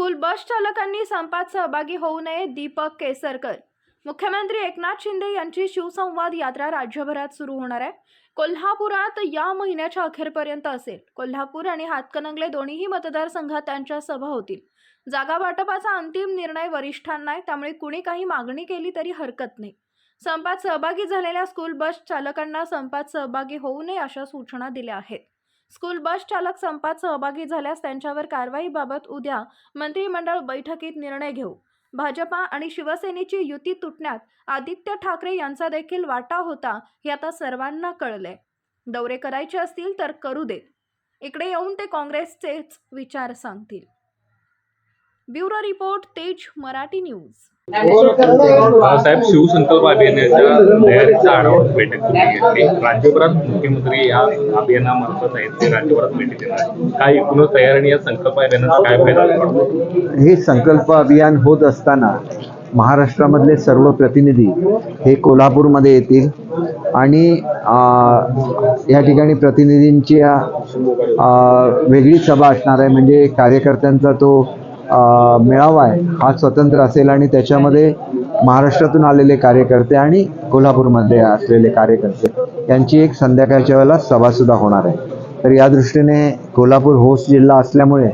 बस चालकांनी संपात सहभागी होऊ नये दीपक केसरकर. मुख्यमंत्री एकनाथ शिंदे यांची शिवसंवाद यात्रा राज्यभरात सुरू होणार आहे. कोल्हापुरात या महिन्याच्या अखेरपर्यंत असेल. कोल्हापूर आणि हातकणंगले दोन्हीही मतदारसंघात त्यांच्या सभा होतील. जागा वाटपाचा अंतिम निर्णय वरिष्ठांना आहे त्यामुळे कुणी काही मागणी केली तरी हरकत नाही. संपात सहभागी झालेल्या स्कूल बस चालकांना संपात सहभागी होऊ नये अशा सूचना दिल्या आहेत. स्कूल बस चालक संपात सहभागी झाल्यास त्यांच्यावर कारवाईबाबत उद्या मंत्रिमंडळ बैठकीत निर्णय घेऊ. भाजपा आणि शिवसेनेची युती तुटण्यात आदित्य ठाकरे यांचा देखील वाटा होता हे आता सर्वांना कळले दौरे करायचे असतील तर करू देत. इकडे येऊन ते काँग्रेसचेच विचार सांगतील. ब्युरो रिपोर्ट तेज मराठी न्यूज. साहेब शिवसंकल्प अभियानाच्या तयारीचा आढावा बैठक तुम्ही घेतली राज्यभरात मुख्यमंत्री या अभियानामार्फत आहेत ते राज्यभरात बैठक देणार काय एकूणच तयार आणि या संकल्प अभियानाचा काय फायदा हे संकल्प अभियान होत असताना महाराष्ट्रामधले सर्व प्रतिनिधी हे कोल्हापूरमध्ये येतील आणि या ठिकाणी प्रतिनिधींची वेगळी सभा असणार आहे. म्हणजे कार्यकर्त्यांचा तो मेळावा आहे. हा स्वतंत्र असेल आणि त्याच्यामध्ये महाराष्ट्रातून आलेले कार्यकर्ते आणि कोल्हापूरमध्ये असलेले कार्यकर्ते यांची एक संध्याकाळच्या वेळेला सभासुद्धा होणार आहे. तर या दृष्टीने कोल्हापूर होस्ट जिल्हा असल्यामुळे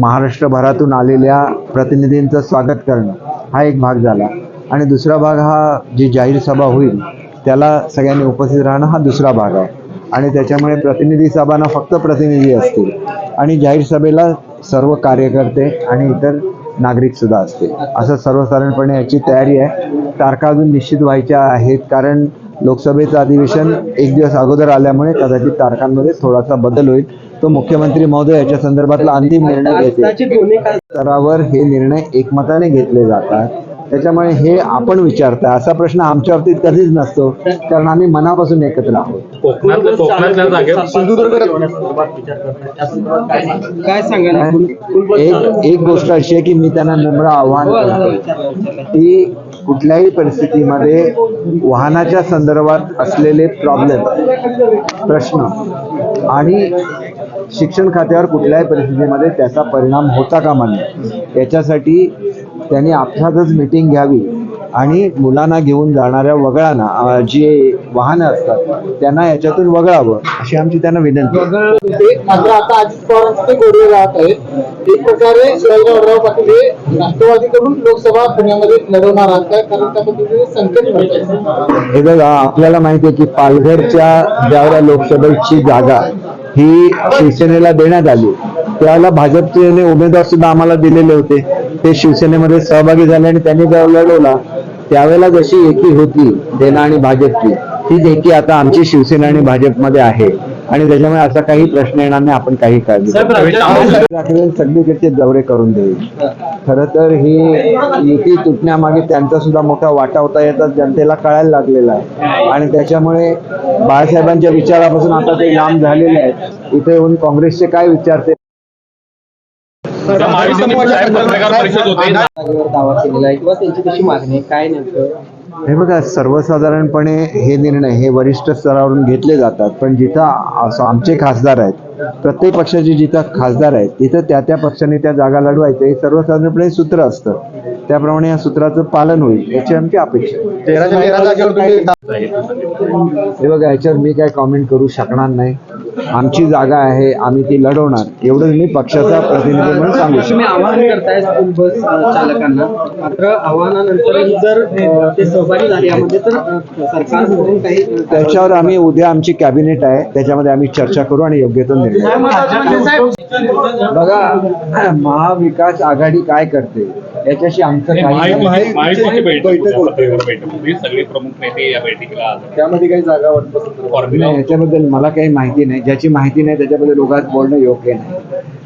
महाराष्ट्रभरातून आलेल्या प्रतिनिधींचं स्वागत करणं हा एक भाग झाला. आणि दुसरा भाग हा जी जाहीर सभा होईल त्याला सगळ्यांनी उपस्थित राहणं हा दुसरा भाग आहे. आणि त्याच्यामुळे प्रतिनिधी सभांना फक्त प्रतिनिधी असतील. आणि जाहीर सभेला सर्व कार्यकर्ते आणि इतर नागरिक सुद्धा असतील असं सर्वसाधारणपणे याची तयारी आहे. तारखा अजून निश्चित व्हायच्या आहेत कारण लोकसभेचं अधिवेशन एक दिवस अगोदर आल्यामुळे कदाचित तारखांमध्ये थोडासा बदल होईल. तो मुख्यमंत्री महोदय याच्या संदर्भातला अंतिम निर्णय घेतील. स्तरावर हे निर्णय एकमताने घेतले जातात. त्याच्यामुळे हे आपण विचारता असा प्रश्न आमच्या बाबतीत कधीच नसतो कारण आम्ही मनापासून एकत्र आहोत. कोकणातल्या कोकणातल्या जागेवर काय सांगाल एक एक गोष्ट अशी आहे की मी त्यांना नम्र आव्हान करतो. की कुठल्याही परिस्थितीमध्ये वाहनाच्या संदर्भात असलेले प्रॉब्लेम प्रश्न आणि शिक्षण खात्यावर कुठल्याही परिस्थितीमध्ये त्याचा परिणाम होता कामा नये. याच्यासाठी त्यांनी आपसातच मिटिंग घ्यावी आणि मुलांना घेऊन जाणाऱ्या वगळांना जे वाहनं असतात त्यांना याच्यातून वगळावं अशी आमची त्यांना विनंती मात्र आता अजित पवारांचे गोडवे राहत आहेत एक प्रकारे शिवाजीराव पाटील हे राष्ट्रवादीकडून लोकसभा पुण्यामध्ये लढवणार आहात. कारण त्या पद्धतीने संकेत मिळतात हे बघा आपल्याला माहिती आहे की पालघरच्या ज्यावेळेला लोकसभेची जागा ही शिवसेनेला देण्यात आली त्यावेळेला भाजपचे उमेदवार सुद्धा आम्हाला दिलेले होते. ते शिवसेनेमध्ये सहभागी झाले आणि त्यांनी जेव्हा लढवला त्यावेळेला जशी एकी होती सेना आणि भाजपची तीच एकी आता आमची शिवसेना आणि भाजपमध्ये आहे. आणि त्याच्यामुळे असा काही प्रश्न येणार नाही आपण काही काळजी सगळीकडचे दौरे करून देईल. खरं तर ही युती तुटण्यामागे त्यांचा सुद्धा मोठा वाटा होता याचा जनतेला कळायला लागलेला आहे. आणि त्याच्यामुळे बाळासाहेबांच्या विचारापासून आता ते लांब झालेले आहेत. इथे येऊन काँग्रेसचे काय विचार दावा केलेला आहे किंवा त्यांची कशी मागणी आहे? काय नेमकं? हे बघा सर्वसाधारणपणे हे निर्णय हे वरिष्ठ स्तरावरून घेतले जातात पण जिथं असं आमचे खासदार आहेत प्रत्येक पक्षाचे जिथं खासदार आहेत तिथं त्या त्या पक्षाने त्या जागा लढवायचं हे सर्वसाधारणपणे सूत्र असतं. त्याप्रमाणे या सूत्राचं पालन होईल याची आमची अपेक्षा. हे बघा याच्यावर मी काय कॉमेंट करू शकणार नाही. आमची जागा आहे आम्ही ती लढवणार. एवढंच मी पक्षाचा प्रतिनिधी म्हणून सांगू शकतो. तुम्ही आवाहन करताय स्कूल बस चालकांना. मात्र आव्हानानंतर जर ते सहभागी झाले यामध्ये तर अ, सरकारकडून काही त्याच्यावर आम्ही उद्या आमची कॅबिनेट आहे. त्याच्यामध्ये आम्ही चर्चा करू आणि योग्य तो निर्णय. बघा महाविकास आघाडी काय करते? याच्याशी आमचं काही बैठक होती, सगळे प्रमुख नेते या बैठकीला आले. त्यामध्ये काही जागा नाही, याच्याबद्दल मला काही माहिती नाही. ज्याची माहिती नाही त्याच्याबद्दल लोकांत बोलणं योग्य नाही.